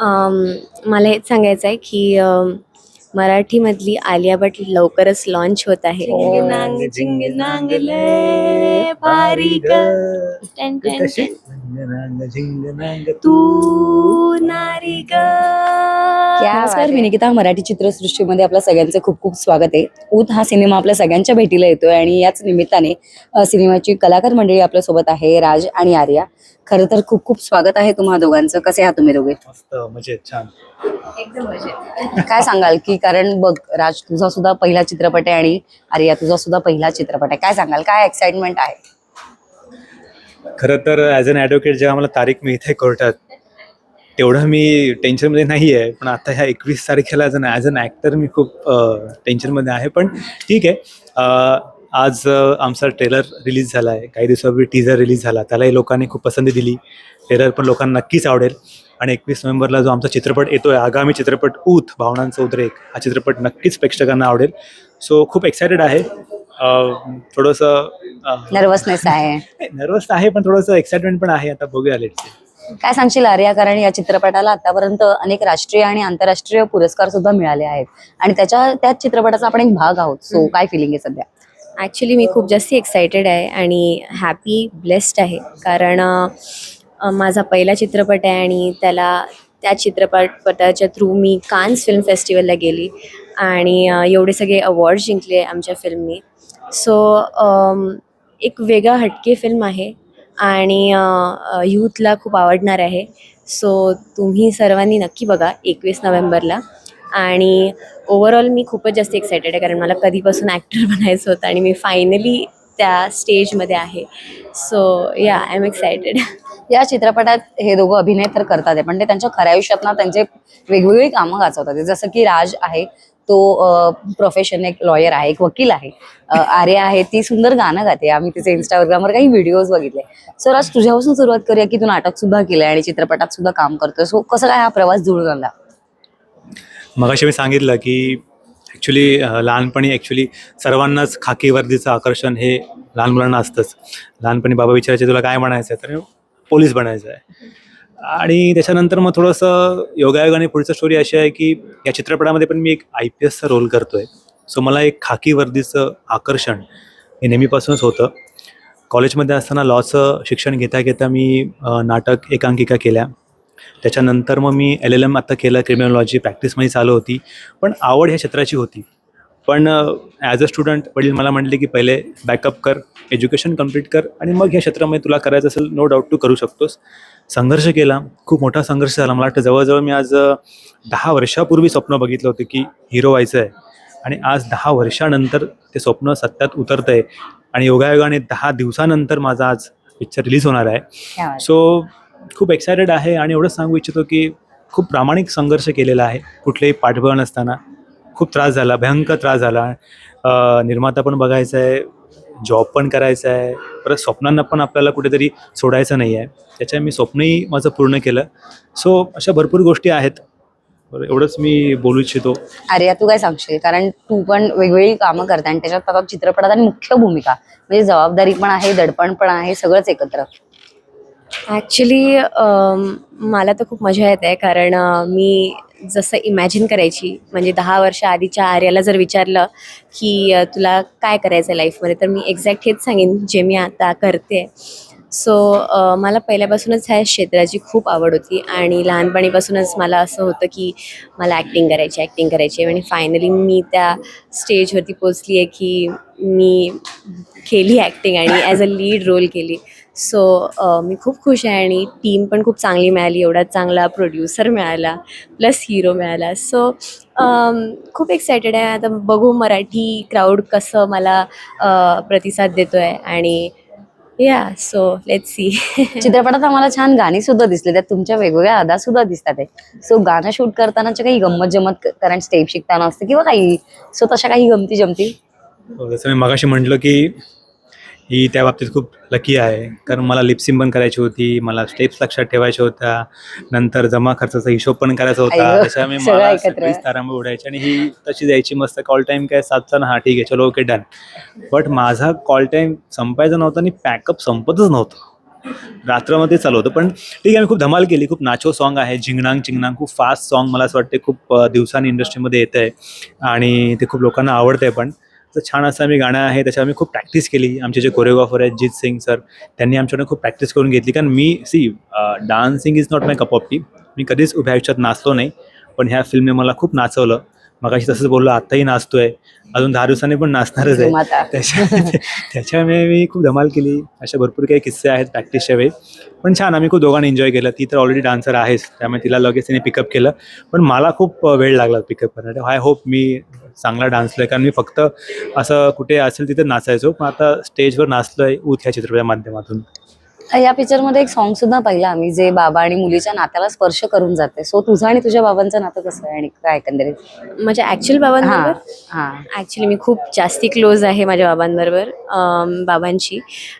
अम, मला हेच सांगायचं आहे की मराठीमधली आलिया भट लवकरच लॉन्च होत आहे. ग. टन, तू नारी ग. नमस्कार मी निकिता मराठी चित्रसृष्टीमध्ये आपल्या सगळ्यांचं खूप खूप स्वागत आहे. ऊत हा सिनेमा आपल्या सगळ्यांच्या भेटीला येतोय आणि याच निमित्ताने सिनेमाची कलाकार मंडळी आपल्यासोबत आहे राज आणि आर्या. खरं तर खूप खूप स्वागत आहे तुम्हा दोघांचं. कसे आहात तुम्ही दोघे? मजेत छान. एकदम मजेत. काय सांगाल की कारण बघ राज तुझा सुद्धा पहिला चित्रपट आहे आणि आर्या तुझा सुद्धा पहिला चित्रपट आहे. काय सांगाल? काय एक्साइटमेंट आहे? खरं तर ॲज अन ॲडव्होकेट जेव्हा मला तारीख मिळते कोर्टात तेवढं मी टेन्शनमध्ये नाही आहे पण आता ह्या एकवीस तारखेला as an as an actor मी खूप टेन्शनमध्ये आहे. पण ठीक आहे. आज आमचा ट्रेलर रिलीज झाला आहे काही दिवसापूर्वी टीझर रिलीज झाला. त्यालाही लोकांनी खूप पसंती दिली. ट्रेलर पण लोकांना नक्कीच आवडेल. आणि एकवीस नोव्हेंबरला जो आमचा चित्रपट येतो आहे आगामी चित्रपट ऊत भावनांचा उद्रेक हा चित्रपट नक्कीच प्रेक्षकांना आवडेल. सो खूप एक्सायटेड आहे. थोडंसं नर्वसनेस आहे. नर्वस आहे पण थोडंसं एक्साइटमेंट पण आहे. आता बघूया काय सांगशील आर्या? कारण या चित्रपटाला आतापर्यंत अनेक राष्ट्रीय आणि आंतरराष्ट्रीय पुरस्कार सुद्धा मिळाले आहेत. आणि त्याच्या त्याच चित्रपटाचा आपण एक भाग आहोत. सो काय फिलिंग आहे सध्या? ॲक्च्युली मी खूप जास्त एक्सायटेड आहे आणि हॅपी ब्लेस्ड आहे. कारण माझा पहिला चित्रपट आहे आणि त्याला त्या चित्रपटाच्या थ्रू मी कान्स फिल्म फेस्टिवलला गेली. आणि एवढे सगळे अवॉर्ड जिंकले आमच्या फिल्मनी सो एक वेगळा हटके फिल्म आहे आणि यूथला खूप आवडणार आहे. सो तुम्ही सर्वांनी नक्की बघा एकवीस नोव्हेंबरला. आणि ओवरऑल मी खूपच जास्त एक्सायटेड आहे कारण मला कधीपासून ॲक्टर बनायचं होतं आणि मी फायनली त्या स्टेजमध्ये आहे. सो या आय एम एक्सायटेड या चित्रपटात हे दोघं अभिनय तर करतात आहे, पण ते त्यांच्या खऱ्या आयुष्यात ना त्यांचे वेगवेगळी कामं गाजवतात. जसं की राज आहे तो प्रोफेशन एक लॉयर आहे एक वकील आहे. अ, आर्या आहे ती सुंदर गाणं गाते. आम्ही तिचे इंस्टाग्रामवर काही व्हिडिओज बघितले. सर आज तुझ्यापासून सुरुवात करूया की तू नाटक सुद्धा केलंय आणि चित्रपटात सुद्धा काम करतोय. सो कसं काय हा प्रवास जुळून आला? मग मी सांगितलं की ॲक्च्युली लहानपणी ॲक्च्युली सर्वांनाच खाकी वर्दीचं आकर्षण हे लहान मुलांना असतंच. लहानपणी बाबा विचारायचे तुला काय म्हणायचं आहे तर पोलीस बनायचं आहे आणि त्याच्यानंतर मग थोडंसं योगायोगाने पुढचं स्टोरी अशी आहे की या चित्रपटामध्ये पण मी एक आय पी एसचा रोल करतो आहे सो मला एक खाकी वर्दीचं आकर्षण हे नेहमीपासूनच होतं. कॉलेजमध्ये असताना लॉचं शिक्षण घेता घेता मी नाटक एकांकिका केल्या. त्याच्यानंतर मग मी एल एल एम आता केलं क्रिमिनॉलॉजी प्रॅक्टिसमध्ये चालू होती. पण आवड ह्या क्षेत्राची होती. पण ॲज अ स्टुडंट वडील मला म्हटले की पहिले बॅकअप कर एज्युकेशन कंप्लीट कर आणि मग ह्या क्षेत्रामध्ये तुला करायचं असेल नो डाऊट तू करू शकतोस. संघर्ष केला खूप मोठा संघर्ष झाला. मला वाटतं जवळजवळ मी आज दहा वर्षापूर्वी स्वप्न बघितलं होतं की हिरो व्हायचं आहे. आणि आज दहा वर्षानंतर ते स्वप्न सत्यात उतरतं आहे आणि योगायोगाने दहा दिवसानंतर माझा आज पिक्चर रिलीज होणार आहे. सो खूप एक्सायटेड आहे आणि एवढंच सांगू इच्छितो की खूप प्रामाणिक संघर्ष केलेला आहे कुठलेही पाठबळ नसताना. खूप त्रास झाला भयंकर त्रास झाला. निर्माता पण बघायचा आहे जॉब पण करायचा आहे. परत स्वप्नांना पण आपल्याला कुठेतरी सोडायचं नाही आहे. त्याच्या मी स्वप्नही माझं पूर्ण केलं. सो अशा भरपूर गोष्टी आहेत. बरं, एवढंच मी बोलू इच्छितो. आर्या तू काय सांगशील? कारण तू पण वेगवेगळी कामं करते आणि त्याच्यात आता चित्रपटात आणि मुख्य भूमिका म्हणजे जबाबदारी पण आहे दडपण पण आहे सगळंच एकत्र. ॲक्च्युली मला तर खूप मजा येत आहे कारण मी जसं इमॅजिन करायची म्हणजे दहा वर्ष आधीच्या आर्याला जर विचारलं की तुला काय करायचं आहे लाईफमध्ये तर मी एक्झॅक्ट हेच सांगेन जे मी आता करते. सो मला पहिल्यापासूनच ह्या क्षेत्राची खूप आवड होती आणि लहानपणीपासूनच मला असं होतं की मला ॲक्टिंग करायची ॲक्टिंग करायची आहे. आणि फायनली मी त्या स्टेजवरती पोचली आहे की मी केली ॲक्टिंग आणि ॲज अ लीड रोल केली. सो मी खूप खुश आहे आणि टीम पण खूप चांगली मिळाली एवढा चांगला प्रोड्युसर मिळाला प्लस हिरो मिळाला. सो खूप एक्सायटेड आहे. आता बघू मराठी क्राऊड कसं मला प्रतिसाद देतो आहे आणि या सो लेट सी चित्रपटात आम्हाला छान गाणी सुद्धा दिसली त्यात तुमच्या वेगवेगळ्या अदा सुद्धा दिसतात आहे सो गाणं शूट करतानाच्या काही गंमत जमत कारण स्टेप शिकताना असते किंवा काही सो तशा काही गमती जमती जसं मी मगाशी म्हटलं की ही त्या बाबतीत खूप लकी आहे. कारण मला लिपसिंग पण करायची होती मला स्टेप्स लक्षात ठेवायच्या होत्या. नंतर जमा खर्चाचा हिशोब पण करायचा होता. त्याच्यामुळे मला. सगळीच तारांबळ उडायची आणि ही तशी द्यायची मस्त कॉल टाईम काय सातचा ना हा ठीक आहे चलो ओके डन बट माझा कॉल टाईम संपायचा नव्हता आणि पॅकअप संपतच नव्हतं. रात्रामध्ये चालू होतं. पण ठीक आहे आम्ही खूप धमाल केली. खूप नाचो सॉन्ग आहे झिंगणांग चिंगणांग. खूप फास्ट सॉन्ग मला असं वाटते खूप दिवसांनी इंडस्ट्रीमध्ये येतं आहे आणि ते खूप लोकांना आवडतं आहे पण. तर छान असं आम्ही गाणं आहे त्याच्यावर आम्ही खूप प्रॅक्टिस केली. आमचे जे कोरिओग्राफर आहेत जित सिंग सर त्यांनी आमच्याकडे खूप प्रॅक्टिस करून घेतली. कारण मी see dancing is not my cup of tea मी कधीच उभ्या आयुष्यात नाचलो नाही पण ह्या फिल्मने मला खूप नाचवलं. मगाशी तसंच बोललो आत्ताही नाचतोय. अजून दहा दिवसांनी पण नाचणारच आहे. त्याच्या त्याच्यामुळे मी खूप धमाल केली. अशा भरपूर काही किस्से आहेत प्रॅक्टिसच्या वेळी. पण छान आम्ही खूप दोघांनी एन्जॉय केलं. ती तर ऑलरेडी डान्सर आहेच त्यामुळे तिला लगेच तिने पिकअप केलं. पण मला खूप वेळ लागला पिकअप करण्यासाठी आय होप मी चांगला डान्सलो आहे. कारण मी फक्त असं कुठे असेल तिथे नाचायचो पण आता स्टेजवर नाचलो आहे उत ह्या चित्रपटाच्या माध्यमातून. या पिक्चरमध्ये एक सॉन्ग सुद्धा पाहिलं आम्ही जे बाबा आणि मुलीच्या नात्याला स्पर्श करून जाते. सो तुझं आणि तुझ्या बाबांचं नातं कसं आहे आणि काय एकंदरीत? माझ्या ॲक्च्युअल हा बाबांबरोबर? हा ॲक्च्युली मी खूप जास्ती क्लोज आहे माझ्या बाबांबरोबर बाबांशी.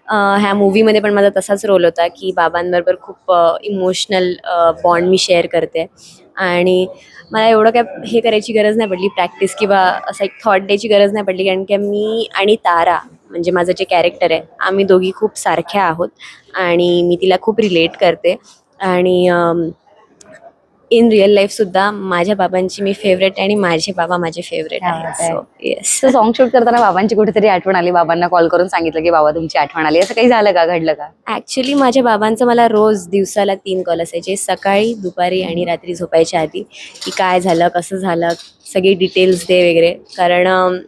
अ, ह्या मूवीमध्ये पण माझा तसाच रोल होता की बाबांबरोबर खूप इमोशनल बॉन्ड मी शेअर करते. आणि मला एवढं काय हे करायची गरज नाही पडली प्रॅक्टिस किंवा असं एक थॉट द्यायची गरज नाही पडली कारण की मी आणि तारा म्हणजे माझं जे कॅरेक्टर आहे आम्ही दोघी खूप सारख्या आहोत आणि मी तिला खूप रिलेट करते. आणि इन रिअल लाईफसुद्धा माझ्या बाबांची मी फेवरेट आणि माझे बाबा माझे फेवरेट येस सॉन्ग शूट करताना बाबांची कुठेतरी आठवण आली? बाबांना कॉल करून सांगितलं की बाबा तुमची आठवण आली. असं काही झालं का? घडलं का? ॲक्च्युली माझ्या बाबांचं मला रोज दिवसाला तीन कॉल असायचे. सकाळी दुपारी आणि रात्री झोपायच्या आधी की काय झालं कसं झालं सगळी डिटेल्स दे वगैरे. कारण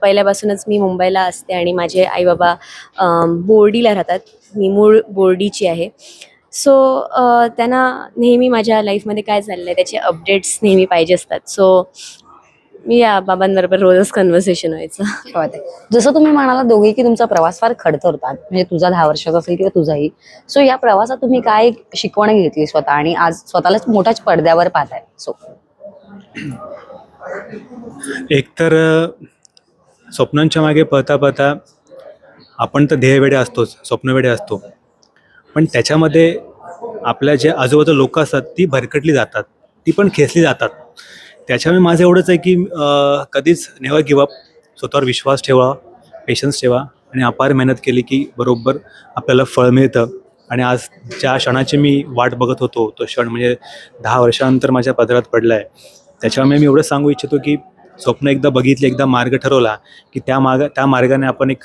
पहिल्यापासूनच मी मुंबईला असते आणि माझे आईबाबा अम, बोर्डीला राहतात. मी मूळ बोर्डीची आहे. सो त्यांना नेहमी माझ्या लाईफमध्ये काय चाललं आहे त्याचे अपडेट्स नेहमी पाहिजे असतात. सो मी या बाबांबरोबर रोजच कन्व्हर्सेशन व्हायचं. आहे. जसं तुम्ही म्हणाला दोघे की तुमचा प्रवास फार खडतर होता म्हणजे तुझा दहा वर्षाचा असेल किंवा तुझाही. सो या प्रवासात तुम्ही काय शिकवण घेतली स्वतः आणि आज स्वतःलाच मोठ्याच पडद्यावर पाहताय? सो एकतर स्वप्नांच्या मागे पळता पळता आपण तर ध्येयवेडे असतोच स्वप्नवेडे असतो. पण त्याच्यामध्ये आपल्या जे आजूबाजू लोक असतात ती भरकटली जातात ती पण खेचली जातात. त्याच्यामुळे माझं एवढंच आहे की कधीच नेव्हर गिव्ह अप स्वतःवर विश्वास ठेवा पेशन्स ठेवा आणि अपार मेहनत केली की बरोबर आपल्याला फळ मिळतं. आणि आज ज्या क्षणाची मी वाट बघत होतो तो क्षण म्हणजे दहा वर्षानंतर माझ्या पदरात पडला आहे त्याच्यामुळे मी एवढं सांगू इच्छितो की स्वप्न एकदा बघितले एकदा मार्ग ठरवला की त्या मार्ग त्या मार्गाने आपण एक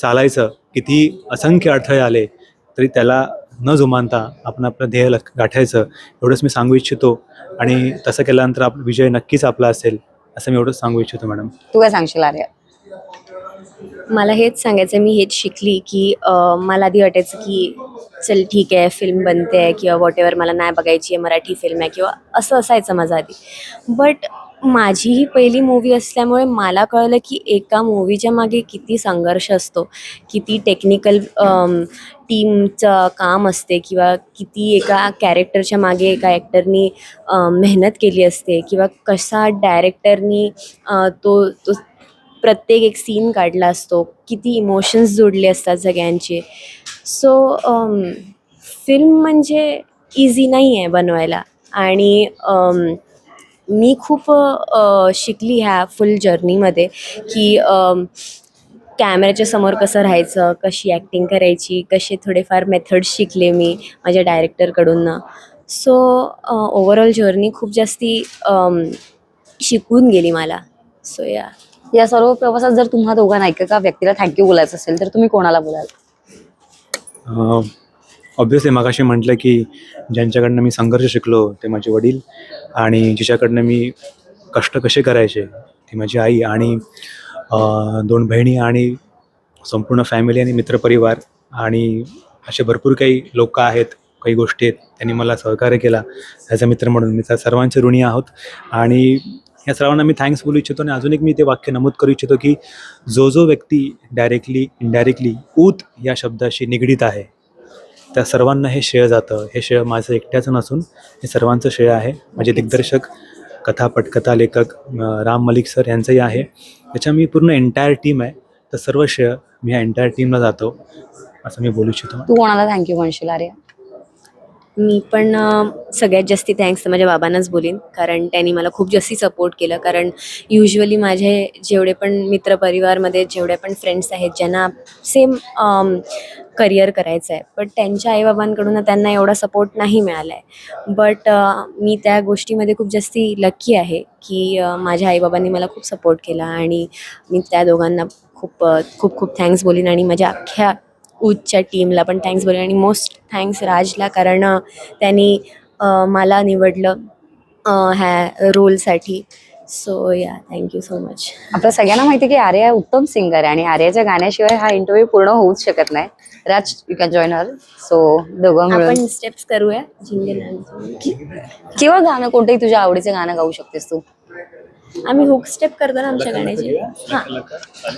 चालायचं किती असंख्य अडथळे आले तरी त्याला न जुमानता आपण आपलं ध्येय गाठायचं एवढंच मी सांगू इच्छितो. आणि तसं केल्यानंतर आप विजय नक्कीच आपला असेल असं मी एवढंच सांगू इच्छितो मॅडम. तू काय सांगशील आर्या? मला हेच सांगायचं मी हेच शिकली की मला आधी वाटायचं की चल ठीक आहे फिल्म बनते आहे किंवा वॉट एव्हर मला नाही बघायची आहे मराठी फिल्म आहे किंवा असं असायचं माझं आधी. बट माझी ही पहिली मूवी असल्यामुळे मला कळलं की एका मूवीच्या मागे किती संघर्ष असतो. किती टेक्निकल टीमचं काम असते किंवा किती एका कॅरेक्टरच्या मागे एका ॲक्टरनी मेहनत केली असते किंवा कसा डायरेक्टरनी तो तो प्रत्येक एक सीन काढला असतो. किती इमोशन्स जोडले असतात सगळ्यांचे. सो फिल्म म्हणजे इझी नाही आहे बनवायला. आणि um, मी खूप शिकली ह्या फुल जर्नीमध्ये की कॅमेऱ्याच्या समोर कसं राहायचं कशी ॲक्टिंग करायची कसे थोडेफार मेथड्स शिकले मी माझ्या डायरेक्टरकडून सो ओव्हरऑल जर्नी खूप जास्ती शिकवून गेली मला. सो या या सर्व प्रवासात जर तुम्हा दोघांना एका व्यक्तीला थँक्यू बोलायचं असेल तर तुम्ही कोणाला बोलाल? ऑब्व्हियसली मागाशी म्हटलं की ज्यांच्याकडनं मी संघर्ष शिकलो ते माझे वडील आणि जिच्याकडनं मी कष्ट कसे करायचे ती माझी आई आणि दोन बहिणी आणि संपूर्ण फॅमिली आणि मित्रपरिवार आणि असे भरपूर काही लोक आहेत काही गोष्टी आहेत त्यांनी मला सहकार्य केला. ॲज अ मित्र म्हणून मी त्या सर्वांचे ऋणी आहोत आणि या सर्वांना मी थँक्स बोलू इच्छितो आणि अजून एक मी ते वाक्य नमूद करू इच्छितो की जो जो व्यक्ती डायरेक्टली इनडायरेक्टली ऊत या शब्दाशी निगडीत आहे त्या सर्वांना हे श्रेय जातं. हे श्रेय माझं एकट्याचं नसून हे सर्वांचं श्रेय आहे. माझे दिग्दर्शक कथा पटकथा लेखक राम मलिक सर यांचंही आहे. त्याच्या मी पूर्ण एंटायर टीम आहे. तर सर्व श्रेय मी ह्या एंटायर टीमला जातो. असं मी बोलू इच्छितो. तू कोणाला थँक्यू म्हणशील आर्या? मी पण सगळ्यात जास्ती थँक्स माझ्या बाबांनाच बोलीन. कारण त्यांनी मला खूप जास्ती सपोर्ट केलं. कारण युजली माझे जेवढे पण मित्रपरिवारमध्ये जेवढे पण फ्रेंड्स आहेत ज्यांना सेम करिअर करायचं आहे बट त्यांच्या आईबाबांकडून त्यांना एवढा सपोर्ट नाही मिळाला आहे बट मी त्या गोष्टीमध्ये खूप जास्ती लक्की आहे की माझ्या आईबाबांनी मला खूप सपोर्ट केला आणि मी त्या दोघांना खूप खूप खूप थँक्स बोलीन आणि माझ्या अख्ख्या ऊजच्या टीमला पण थँक्स बोलेन आणि मोस्ट थँक्स राजला कारण त्यांनी मला निवडलं ह्या रोलसाठी so yeah thank you so much आपल्या सगळ्यांना माहिती की आर्या उत्तम सिंगर आहे आणि आर्याच्या गाण्याशिवाय हा इंटरव्ह्यू पूर्ण होऊच शकत नाही. Raj you can join her so दोघं आपण स्टेप्स करूया किंवा गाणं कोणतंही तुझ्या आवडीचं गाणं गाऊ शकतेस तू? आम्ही हुक स्टेप करतो ना आमच्या गाण्याची हां.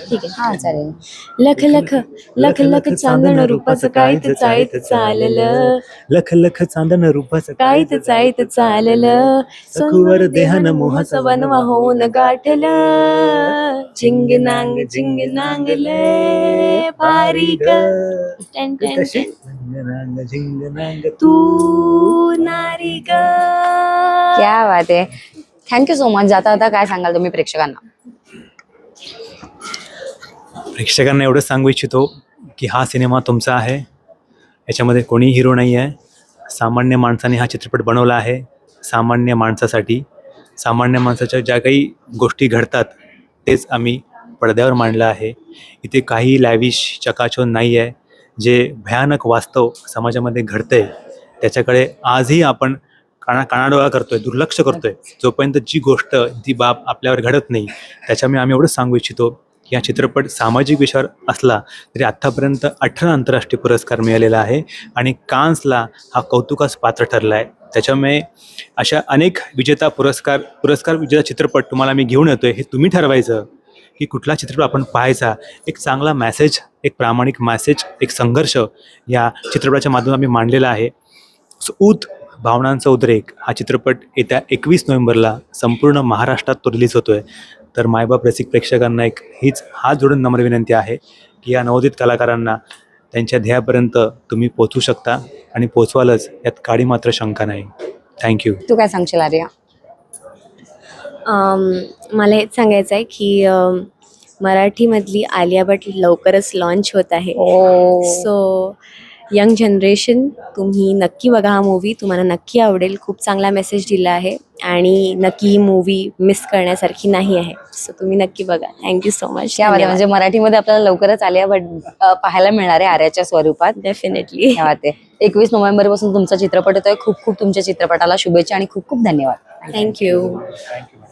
ठीक आहे. हा चालेल. लख लख लख लख चांदण रूपाचं कायत चायत चाललं. लख लख चांदन रूपाचं कायत चायत चाललं. सखुवर देहान मोहाचं बनवा होऊन गाठलं. झिंग नांग झिंग नांगले भारी ग. टन टन कशी? टन. झिंग नांग तू. नारी ग. क्या बात आहे. थँक्यू सो मच जाता आता काय सांगाल तुम्ही प्रेक्षकांना? प्रेक्षकांना एवढंच सांगू इच्छितो की हा सिनेमा तुमचा आहे. याच्यामध्ये कोणी हिरो नाही आहे सामान्य माणसाने हा चित्रपट बनवला आहे. सामान्य माणसासाठी. सामान्य माणसाच्या ज्या काही गोष्टी घडतात तेच आम्ही पडद्यावर मांडलं आहे. इथे काही लॅविश चकाचोन नाही आहे जे भयानक वास्तव समाजामध्ये घडतंय त्याच्याकडे आजही आपण काना कानाडोळा करतोय दुर्लक्ष करतोय. जोपर्यंत जी गोष्ट जी बाब आपल्यावर घडत नाही त्याच्यामुळे आम्ही एवढंच सांगू इच्छितो की हा चित्रपट सामाजिक विषयावर असला तरी आत्तापर्यंत अठरा आंतरराष्ट्रीय पुरस्कार मिळालेला आहे आणि कान्सला हा कौतुकास पात्र ठरला आहे त्याच्यामुळे अशा अनेक विजेता पुरस्कार पुरस्कार विजेता चित्रपट तुम्हाला मी घेऊन येतोय हे तुम्ही ठरवायचं. की कुठला चित्रपट आपण पाहायचा एक चांगला मॅसेज एक प्रामाणिक मॅसेज एक संघर्ष या चित्रपटाच्या माध्यमातून आम्ही मांडलेला आहे. सो ऊत भावनांचा उद्रेक हा चित्रपट येत्या एकवीस नोव्हेंबरला संपूर्ण महाराष्ट्रात तो रिलीज होतोय. तर मायबाप रसिक प्रेक्षकांना एक हीच हात जोडून नम्र विनंती आहे की या नवोदित कलाकारांना त्यांच्या ध्येयापर्यंत तुम्ही पोचू शकता आणि पोचवालच यात काडी मात्र शंका नाही. थँक्यू तू काय सांगशील आर्या? मला हेच सांगायचं आहे की मराठीमधली आलिया भट लवकरच लॉन्च होत आहे. सो यंग जनरेशन तुम्ही नक्की बघा हा मूवी तुम्हाला नक्की आवडेल. खूप चांगला मेसेज दिला आहे. आणि नक्की ही मूवी मिस करण्यासारखी नाही आहे. सो तुम्ही नक्की बघा. थँक्यू सो मच म्हणजे मराठीमध्ये आपल्याला लवकरच आलिया भट पाहायला मिळणार आहे आर्याच्या स्वरूपात. डेफिनेटली एकवीस नोव्हेंबरपासून तुमचा चित्रपट येतोय. खूप खूप तुमच्या चित्रपटाला शुभेच्छा आणि खूप खूप धन्यवाद. Thank you thank you